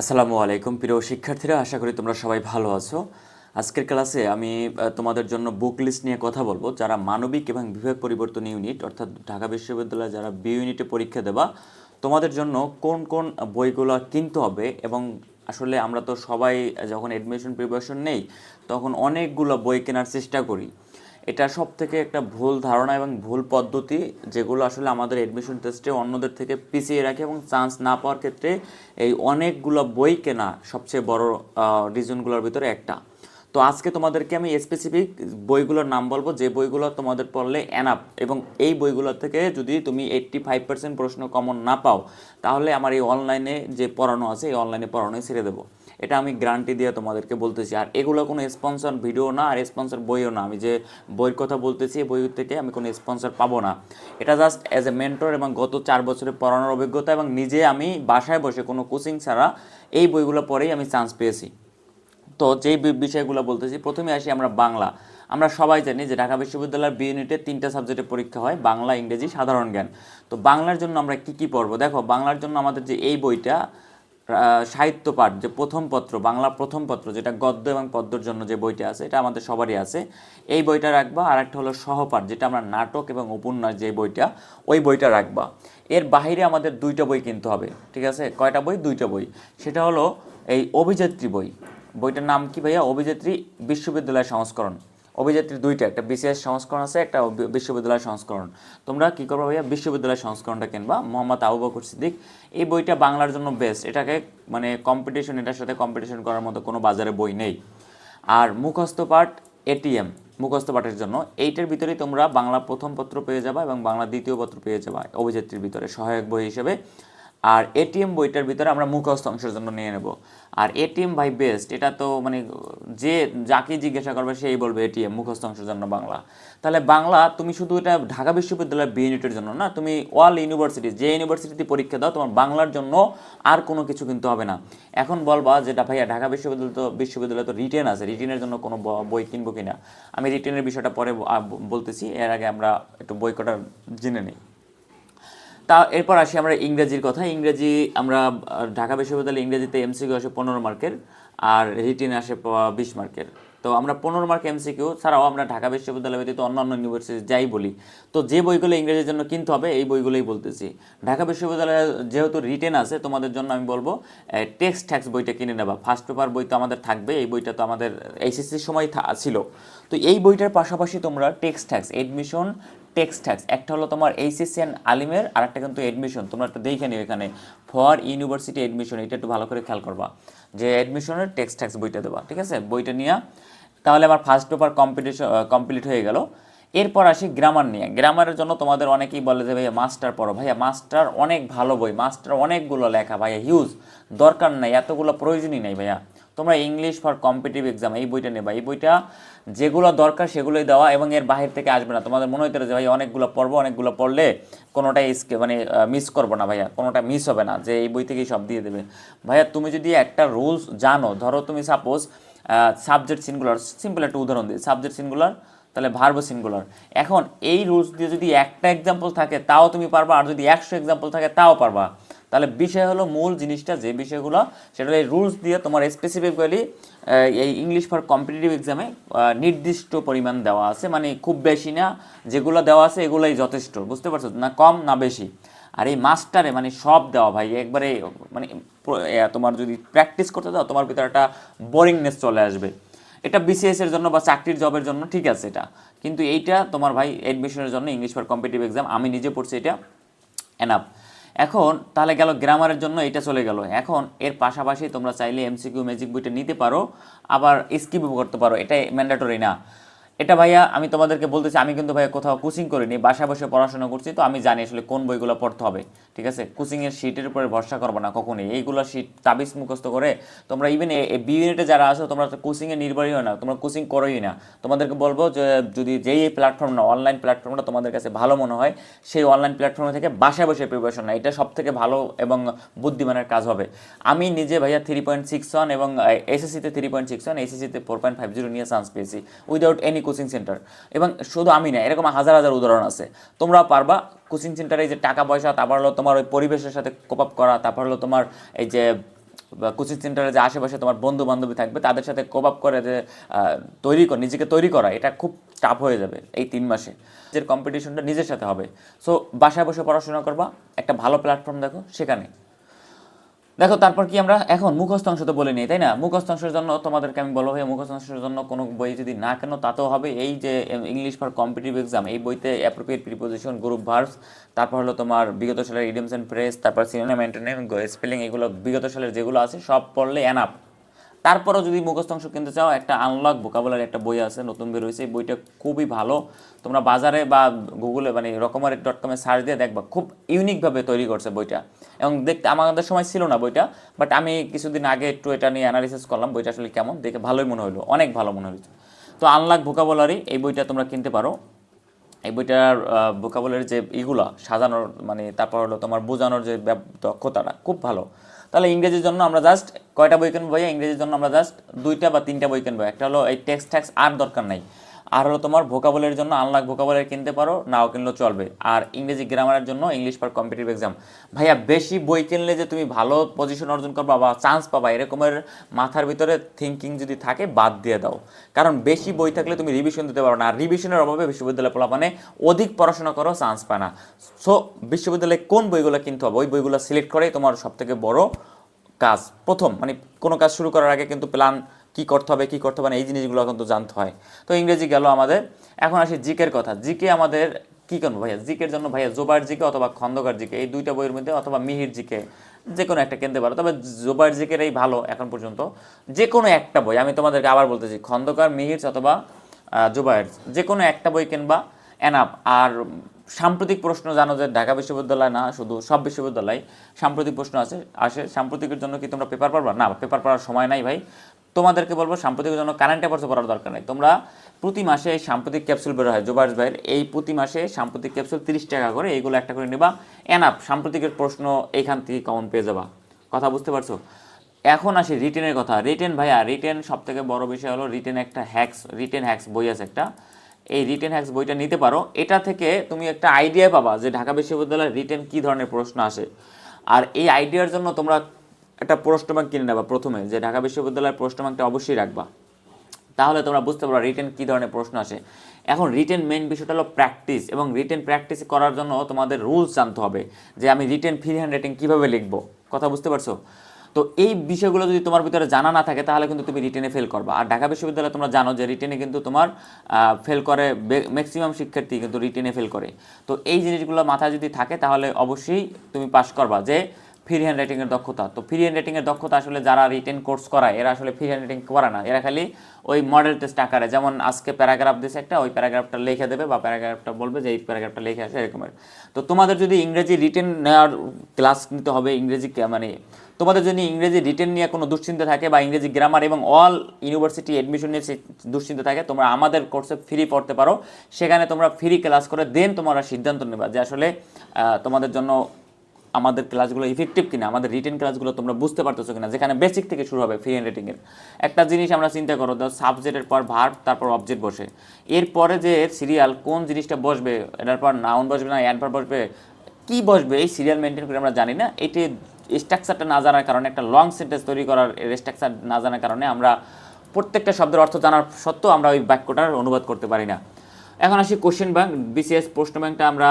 আসসালামু আলাইকুম। প্রিয় শিক্ষার্থীরা, আশা করি তোমরা সবাই ভালো আছো। আজকের ক্লাসে আমি তোমাদের জন্য বুক লিস্ট নিয়ে কথা বলব। যারা মানবিক এবং বিভাগ পরিবর্তন ইউনিট অর্থাৎ ঢাকা বিশ্ববিদ্যালয়ে যারা বি ইউনিটে পরীক্ষা দেবা, তোমাদের জন্য কোন কোন বইগুলো কিনতে হবে এবং আসলে আমরা তো সবাই যখন অ্যাডমিশন প্রিপারেশন নেই, তখন অনেকগুলো বই কেনার চেষ্টা করি। এটা সব থেকে একটা ভুল ধারণা এবং ভুল পদ্ধতি যেগুলো আসলে আমাদের এডমিশন টেস্টে অন্যদের থেকে পিছিয়ে রাখে এবং চান্স না পাওয়ার ক্ষেত্রে এই অনেকগুলো বই কেনা সবচেয়ে বড় রিজনগুলোর ভিতরে একটা। তো আজকে তোমাদেরকে আমি স্পেসিফিক বইগুলোর নাম বলব, যে বইগুলো তোমাদের পড়লে অ্যানাপ এবং এই বইগুলো থেকে যদি তুমি এইট্টি ফাইভ পার্সেন্ট প্রশ্ন কমন না পাও, তাহলে আমার এই অনলাইনে যে পড়ানো আছে, এই অনলাইনে পড়ানোই ছেড়ে দেবো। এটা আমি গ্যারান্টি দিয়ে তোমাদেরকে বলতেছি। আর এগুলো কোনো স্পন্সর ভিডিও না, আর স্পন্সর বইও না। আমি যে বইয়ের কথা বলতেছি, এই বই থেকে আমি কোনো স্পন্সর পাবো না। এটা জাস্ট অ্যাজ এ মেন্টর এবং গত চার বছরে পড়ানোর অভিজ্ঞতা এবং নিজে আমি বাসায় বসে কোনো কোচিং ছাড়া এই বইগুলো পড়েই আমি চান্স পেয়েছি। তো যেই বিষয়গুলো বলতেছি, প্রথমে আসি আমরা বাংলা। আমরা সবাই জানি যে ঢাকা বিশ্ববিদ্যালয়ের বি ইউনিটে তিনটা সাবজেক্টে পরীক্ষা হয়, বাংলা, ইংরেজি, সাধারণ জ্ঞান। তো বাংলার জন্য আমরা কি কি পড়ব? দেখো, বাংলার জন্য আমাদের যে এই বইটা সাহিত্য পাঠ, যে প্রথম পত্র, বাংলা প্রথম পত্র, যেটা গদ্য এবং পদ্যর জন্য যে বইটা আছে, এটা আমাদের সবারই আছে। এই বইটা রাখবা। আর একটা হলো সহপাঠ, যেটা আমরা নাটক এবং উপন্যাস যে বইটা, ওই বইটা রাখবা। এর বাইরে আমাদের দুইটা বই কিনতে হবে, ঠিক আছে? কয়টা বই? দুইটা বই। সেটা হলো এই অভিযাত্রী বই। বইটার নাম কি ভাইয়া? অভিযাত্রী বিশ্ববিদ্যালয় সংস্করণ। অভিযাত্রী দুইটা, একটা বিসিএস সংস্করণ আছে, একটা বিশ্ববিদ্যালয় সংস্করণ। তোমরা কি করবে ভাইয়া? বিশ্ববিদ্যালয় সংস্করণটা কিনবা, মোহাম্মদ আবু বকর সিদ্দিক। এই বইটা বাংলার জন্য বেস্ট এটাকে মানে কম্পিটিশন এটার সাথে কম্পিটিশন করার মতো কোনো বাজারে বই নেই। আর মুখস্থ পাঠ এটিএম মুখস্থ পাঠের জন্য। এইটার ভিতরেই তোমরা বাংলা প্রথম পত্র পেয়ে যাবা এবং বাংলা দ্বিতীয় পত্র পেয়ে যাবা অভিযাত্রীর ভিতরে, সহায়ক বই হিসেবে। আর এটিএম বইটার ভিতরে আমরা মুখস্থ অংশের জন্য নিয়ে নেব। আর এটিএম ভাই বেস্ট এটা তো মানে যে যাকে জিজ্ঞাসা করবে সেই বলবে এটিএম, মুখস্থ অংশের জন্য বাংলা। তাহলে বাংলা, তুমি শুধু এটা ঢাকা বিশ্ববিদ্যালয়ের বি ইউনিটের জন্য না, তুমি অল ইউনিভার্সিটি যে ইউনিভার্সিটিতে পরীক্ষা দাও, তোমার বাংলার জন্য আর কোনো কিছু কিন্তু হবে না। এখন বলবা যেটা ভাইয়া, ঢাকা বিশ্ববিদ্যালয় তো, বিশ্ববিদ্যালয়ে তো রিটেন আছে রিটেনের জন্য কোনো বই কিনবো কিনা? আমি রিটেনের বিষয়টা পরে বলতেছি, এর আগে আমরা একটু বই কটা জেনে নিই। তা এরপর আসি আমরা ইংরেজির কথা ইংরেজি আমরা ঢাকা বিশ্ববিদ্যালয়ে ইংরেজিতে এমসিকিউ আসে পনেরো মার্কের, আর রিটিনে আসে বিশ মার্কের। তো আমরা পনেরো মার্ক এমসিকিউ ছাড়াও আমরা ঢাকা বিশ্ববিদ্যালয় ব্যতীত অন্যান্য ইউনিভার্সিটি যাই বলি। তো যে বইগুলো ইংরেজির জন্য কিনতে হবে, এই বইগুলোই বলতেছি। ঢাকা বিশ্ববিদ্যালয়ে যেহেতু রিটেন আছে, তোমাদের জন্য আমি বলব টেক্সট ট্যাক্স বইটা কিনে নেবা। ফার্স্ট পেপার বই তো আমাদের থাকবে, এই বইটা তো আমাদের এইচএসসির সময় ছিল। তো এই বইটার পাশাপাশি তোমরা text tax admission text tax একটা হলো তোমার এইচএসসি অ্যান্ড আলিমের আর একটা কিন্তু এডমিশন তোমরা একটা দেখে নিও এখানে ফর ইউনিভার্সিটি এডমিশন এটা একটু ভালো করে খেয়াল করবা, যে এডমিশনের টেক্সট ট্যাক্স বইটা দেবা, ঠিক আছে? বইটা নিয়ে, তাহলে আমার ফার্স্ট পেপার কম্পিটিশন কমপ্লিট হয়ে গেল। এরপর আসি গ্রামার নিয়ে গ্রামারের জন্য তোমাদের অনেকেই বলে যে, ভাইয়া মাস্টার পড়ো। ভাইয়া মাস্টার অনেক ভালো বই মাস্টার অনেকগুলো লেখা, ভাইয়া হিউজ দরকার নাই, এতগুলো প্রয়োজনই নেই, ভাইয়া। তোমরা ইংলিশ ফর কম্পিটিভ এক্সাম এই বইটা নেবা। এই বইটা যেগুলো দরকার সেগুলোই দেওয়া এবং এর বাহির থেকে আসবে না। তোমাদের মনে হইতে যে ভাই অনেকগুলো পড়ব, অনেকগুলো পড়লে কোনোটাই স্কে- মানে মিস করব না ভাইয়া। কোনোটা মিস হবে না যে এই বই থেকেই সব দিয়ে দেবে। ভাইয়া, তুমি যদি একটা রুলস জানো, ধরো তুমি সাপোজ সাবজেক্ট সিনগুলার সিম্পল একটা উদাহরণ দিই। সাবজেক্ট সিনগুলার তাহলে ভার্ব সিঙ্গুলার এখন এই রুলস দিয়ে যদি একটা এক্সাম্পল থাকে, তাও তুমি পারবা। আর যদি একশো এক্সাম্পল থাকে, তাও পারবা। তাহলে বিষয় হলো মূল জিনিসটা যে বিষয়গুলো, সেটা এই রুলস দিয়ে তোমার স্পেসিফিক্যালি এই ইংলিশ ফর কম্পিটিটিভ এক্সামে নির্দিষ্ট পরিমাণ দেওয়া আছে। মানে খুব বেশি না, যেগুলো দেওয়া আছে এগুলোই যথেষ্ট, বুঝতে পারছ? না কম, না বেশি। আর এই মাস্টারে মানে সব দেওয়া ভাই, একবারে মানে তোমার যদি প্র্যাকটিস করতে দাও তোমার ভিতরে একটা বোরিংনেস চলে আসবে। এটা বিসিএস এর জন্য বা চাকরির জবের জন্য ঠিক আছে এটা। কিন্তু এইটা তোমার ভাই এডমিশনের জন্য ইংলিশ ফর কম্পিটিভ এক্সাম আমি নিজে পড়ছি এটা এনাফ এখন তাহলে গেল গ্রামারের জন্য এটা চলে গেল। এখন এর পাশাপাশি তোমরা চাইলে এমসিকিউ ম্যাজিক বইটা নিতে পারো, আবার স্কিপও করতে পারো, এটাই ম্যান্ডেটরি না। এটা ভাইয়া আমি তোমাদেরকে বলতেছি, আমি কিন্তু ভাইয়া কোথাও কোচিং করিনি, বাসায় বসে পড়াশোনা করছি, তো আমি জানি আসলে কোন বইগুলো পড়তে হবে, ঠিক আছে? কোচিংয়ের শিটের উপরে ভরসা করব না কখনোই। এইগুলো শিট তাবিজ মুখস্থ করে তোমরা ইভেন বি যারা আছো, তোমরা কোচিংয়ে নির্ভরই হয় না, তোমরা কোচিং করোই না। তোমাদেরকে বলব যে, যদি যেই এই প্ল্যাটফর্ম না অনলাইন প্ল্যাটফর্মটা তোমাদের কাছে ভালো মনে হয়, সেই অনলাইন প্ল্যাটফর্ম থেকে বাসায় বসে প্রিপারেশন না এটা সব থেকে ভালো এবং বুদ্ধিমানের কাজ হবে। আমি নিজে ভাইয়া থ্রি পয়েন্ট সিক্স ওয়ান এবং এসএসসিতে থ্রি পয়েন্ট সিক্স ওয়ান এসএসসিতে ফোর পয়েন্ট ফাইভ জিরো নিয়ে চান্স পেয়েছি। উইদাউট এনি কোচিং সেন্টার এবং শুধু আমি না, এরকম হাজার হাজার উদাহরণ আছে। তোমরা পারবা কোচিং সেন্টারে যে টাকা পয়সা, তারপর হলো তোমার ওই পরিবেশের সাথে কোপ আপ করা, তারপর হলো তোমার এই যে কোচিং সেন্টারে যে আশেপাশে তোমার বন্ধু বান্ধবী থাকবে, তাদের সাথে কোপ আপ করে যে তৈরি কর নিজেকে তৈরি করা, এটা খুব টাফ হয়ে যাবে এই তিন মাসে। নিজের কম্পিটিশনটা নিজের সাথে হবে। সো বাসায় বসে পড়াশোনা করবা, একটা ভালো প্ল্যাটফর্ম দেখো, সেখানে। দেখো, তারপর কি আমরা এখন মুখস্থ অংশ তো বলে নিই, তাই না? মুখস্থ অংশের জন্য তোমাদেরকে আমি বলব ভাই মুখস্থ অংশের জন্য কোনো বই যদি না কেন, তাতেও হবে এই যে ইংলিশ ফর কম্পিটিটিভ এক্সাম এই বইতে অ্যাপ্রোপ্রিয়েট প্রিপোজিশন গ্রুপ ভার্স তারপর হলো তোমার বিগত সালের ইডিমস অ্যান্ড প্রেস তারপর সিনেমা অ্যান্টোনিম স্পেলিং এগুলো, বিগত সালের যেগুলো আছে, সব পড়লে এনাফ তারপরেও যদি মুখস্থ অংশ কিনতে চাও, একটা আনলক ভোকাবুলার একটা বই আছে, নতুন বের হয়েছে বইটা খুবই ভালো। তোমরা বাজারে বা গুগলে মানে রকমারি ডট কমে সার্চ দিয়ে দেখবা, খুব ইউনিকভাবে তৈরি করছে বইটা। এবং দেখতে আমাদের সময় ছিল না বইটা বাট আমি কিছুদিন আগে একটু এটা নিয়ে অ্যানালিসিস করলাম, বইটা আসলে কেমন, দেখে ভালোই মনে হলো অনেক ভালো মনে হয়েছে তো আনলাক ভোকাবুলারি এই বইটা তোমরা কিনতে পারো। এই বইটার ভোকাবুলারি যে ইগুলা সাজানোর মানে তারপর হলো তোমার বোঝানোর যে দক্ষতাটা, খুব ভালো। তাহলে ইংরেজির জন্য আমরা জাস্ট কয়টা বই কিনবো ভাইয়া? ইংরেজির জন্য আমরা জাস্ট দুইটা বা তিনটা বই কিনবো। একটা হলো এই টেক্সট ট্যাক্স আর দরকার নাই। আর হলো তোমার ভোকাবুলারির জন্য আনলাক ভোকাবুলারি কিনতে পারো, নাও কিনলেও চলবে। আর ইংরেজি গ্রামারের জন্য ইংলিশ ফর কম্পিটিভ এক্সাম ভাইয়া, বেশি বই কিনলে যে তুমি ভালো পজিশন অর্জন করবা বা চান্স পাবা, এরকমের মাথার ভিতরে থিঙ্কিং যদি থাকে, বাদ দিয়ে দাও। কারণ বেশি বই থাকলে তুমি রিভিশন দিতে পারো না। আর রিভিশনের অভাবে বিশ্ববিদ্যালয় পোলাপানে অধিক পড়াশোনা করো চান্স পায় না। সো বিশ্ববিদ্যালয়ে কোন বইগুলো কিনতে হবে? ওই বইগুলো সিলেক্ট করেই তোমার সবথেকে বড় কাজ। প্রথম মানে কোনো কাজ শুরু করার আগে কিন্তু প্ল্যান কি করতে হবে, কি করতে হবে না, এই জিনিসগুলো কিন্তু জানতে হয়। তো ইংরেজি গেল আমাদের। এখন আসি জিকের কথা। জিকে আমাদের কি করব ভাইয়া? জিকের জন্য ভাইয়া জোবার জিকে অথবা খন্দকার জিকে, এই দুইটা বইয়ের মধ্যে অথবা মিহির জিকে যে কোনো একটা কিনতে পারো। তবে জোবার জিকের এই ভালো এখন পর্যন্ত। যে কোনো একটা বই, আমি তোমাদেরকে আবার বলতেছি, খন্দকার, মিহির অথবা জুবায়ের যে কোনো একটা বই কিনবা, এনাফ। আর সাম্প্রতিক প্রশ্ন জানো যে ঢাকা বিশ্ববিদ্যালয় না, শুধু সব বিশ্ববিদ্যালয় সাম্প্রতিক প্রশ্ন আছে, আসে। সাম্প্রতিকের জন্য কি তোমরা পেপার পড়বা? না, পেপার পড়ার সময় নাই ভাই। তোমাদেরকে বলব, সাম্প্রতিকের জন্য কারেন্ট অ্যাফেয়ার্সও পড়ার দরকার নেই। তোমরা প্রতি মাসে সাম্প্রতিক ক্যাপসুল বের হয়, জোবার্স ভাইয়ের। এই প্রতি মাসে সাম্প্রতিক ক্যাপসুল তিরিশ টাকা করে এইগুলো একটা করে নেবা। এনাফ সাম্প্রতিকের প্রশ্ন এইখান থেকে কমন পেয়ে যাবা। কথা বুঝতে পারছ? এখন আসি রিটেনের কথা। রিটেন ভাইয়া রিটেন সব থেকে বড় বিষয় হলো রিটেন একটা হ্যাক্স রিটেন হ্যাক্স বই আছে একটা। এই রিটেন হ্যাক্স বইটা নিতে পারো। এটা থেকে তুমি একটা আইডিয়া পাবা যে ঢাকা বিশ্ববিদ্যালয়ের রিটেন কী ধরনের প্রশ্ন আসে। আর এই আইডিয়ার জন্য তোমরা একটা প্রশ্ন ব্যাংক কিনে নেবা প্রথমে, যে ঢাকা বিশ্ববিদ্যালয়ের প্রশ্ন অবশ্যই রাখবা। তাহলে তোমরা বুঝতে পারো রিটেন কী ধরনের প্রশ্ন আসে। এখন রিটেন মেইন বিষয়টা হলো প্র্যাকটিস এবং রিটেন প্র্যাকটিস করার জন্য তোমাদের রুলস জানতে হবে, যে আমি রিটেন ফ্রি হ্যান্ড রাইটিং কীভাবে লিখব। কথা বুঝতে পারছ? তো এই বিষয়গুলো যদি তোমার ভিতরে জানা না থাকে, তাহলে কিন্তু তুমি রিটেনে ফেল করবা। আর ঢাকা বিশ্ববিদ্যালয়ে তোমরা জানো যে রিটেনে কিন্তু তোমার ফেল করে ম্যাক্সিমাম শিক্ষার্থী কিন্তু রিটেনে ফেল করে। তো এই জিনিসগুলো মাথায় যদি থাকে, তাহলে অবশ্যই তুমি পাস করবা, যে ফ্রি হ্যান্ড রাইটিংয়ের দক্ষতা। তো ফ্রি হ্যান্ড রাইটিংয়ের দক্ষতা আসলে যারা রিটেন কোর্স করায়, এরা আসলে ফ্রি হ্যান্ড রাইটিং করে না। এরা খালি ওই মডেল টেস্ট আকারে, যেমন আজকে প্যারাগ্রাফ দিয়েছে একটা, ওই প্যারাগ্রাফটা লিখে দেবে বা প্যারাগ্রাফটা বলবে যে এই প্যারাগ্রাফটা লিখে আসে এরকমের তো তোমাদের যদি ইংরেজি রিটেন নেওয়ার ক্লাস নিতে হবে, ইংরেজি মানে তোমাদের যদি ইংরেজি রিটেন নিয়ে কোনো দুশ্চিন্তা থাকে বা ইংরেজি গ্রামার এবং অল ইউনিভার্সিটি অ্যাডমিশন নিয়ে দুশ্চিন্তা থাকে, তোমরা আমাদের কোর্সে ফ্রি পড়তে পারো। সেখানে তোমরা ফ্রি ক্লাস করে দেন তোমরা সিদ্ধান্ত নেবা যে আসলে তোমাদের জন্য আমাদের ক্লাসগুলো ইফেক্টিভ কিনা, আমাদের রিটেন ক্লাসগুলো তোমরা বুঝতে পারতেছো কিনা, যেখানে বেসিক থেকে শুরু হবে ফ্রি হ্যান্ড রেটিংয়ের একটা জিনিস আমরা চিন্তা করো সাবজেক্টের পর ভার্ব তারপর অবজেক্ট বসে। এরপরে যে সিরিয়াল কোন জিনিসটা বসবে, এটার পর নাউন বসবে না অ্যানপার বসবে, কি বসবে, এই সিরিয়াল মেনটেন করে আমরা জানি না। এটি স্ট্রাকচারটা না জানার কারণে, একটা লং সেন্টেন্স তৈরি করার স্ট্রাকচার না জানার কারণে আমরা প্রত্যেকটা শব্দের অর্থ জানার সত্ত্বেও আমরা ওই বাক্যটার অনুবাদ করতে পারি না। এখন আসি কোশ্চেন ব্যাংক বিসিএস প্রশ্ন ব্যাংকটা আমরা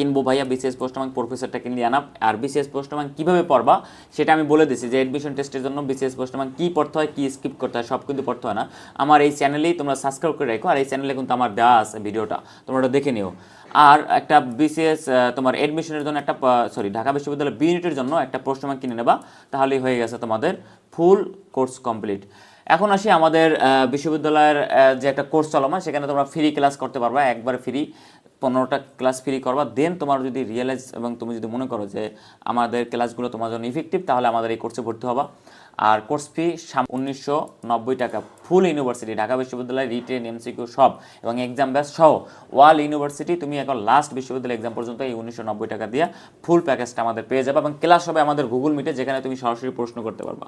কিনবো ভাইয়া বিসিএস পোস্ট ব্যাংক প্রফেসরটা কিনলে আনা আর বিসিএস পোস্ট ব্যাংক কীভাবে পড়বা, সেটা আমি বলে দিছি যে অ্যাডমিশন টেস্টের জন্য বিসিএস পোস্ট ব্যাংক কী পড়তে হয়, কী স্কিপ করতে হয়, সব কিন্তু পড়তে হয় না। আমার এই চ্যানেলেই তোমরা সাবস্ক্রাইব করে রাখো, আর এই চ্যানেলে কিন্তু আমার দেওয়া আছে ভিডিওটা, তোমরা ওটা দেখে নিও। আর একটা বিসিএস তোমার অ্যাডমিশনের জন্য একটা সরি ঢাকা বিশ্ববিদ্যালয় বি ইউনিটের জন্য একটা প্রশ্ন ব্যাংক কিনে নেবা, তাহলেই হয়ে গেছে তোমাদের ফুল কোর্স কমপ্লিট এখন আসি আমাদের বিশ্ববিদ্যালয়ের যে একটা কোর্স চলমান, সেখানে তোমরা ফ্রি ক্লাস করতে পারবা, একবার ফ্রি পনেরোটা ক্লাস ফ্রি করবা দেন তোমার যদি রিয়েলাইজ এবং তুমি যদি মনে করো যে আমাদের ক্লাসগুলো তোমার জন্য ইফেক্টিভ তাহলে আমাদের এই কোর্সে ভর্তি হবা। আর কোর্স ফি সাম উনিশশো নব্বই টাকা ফুল ইউনিভার্সিটি ঢাকা বিশ্ববিদ্যালয় রিটেন এমসিকিউ সব, এবং এক্সাম ব্যাস সহ ওয়াল ইউনিভার্সিটি তুমি এখন লাস্ট বিশ্ববিদ্যালয় এক্সাম পর্যন্ত এই উনিশশো নব্বই টাকা দিয়ে ফুল প্যাকেজটা আমাদের পেয়ে যাবে, এবং ক্লাস হবে আমাদের গুগল মিটে যেখানে তুমি সরাসরি প্রশ্ন করতে পারবা।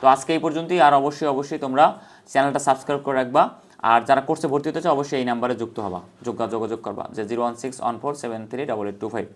তো আজকে এই পর্যন্তই, আর অবশ্যই অবশ্যই তোমরা চ্যানেলটা সাবস্ক্রাইব করে রাখবা। আর যারা কোর্সে ভর্তি হতে চাও, অবশ্যই এই নাম্বারে যুক্ত হবা। যোগ্য যোগাযোগ করবা। যে zero one six one four seven three double eight two five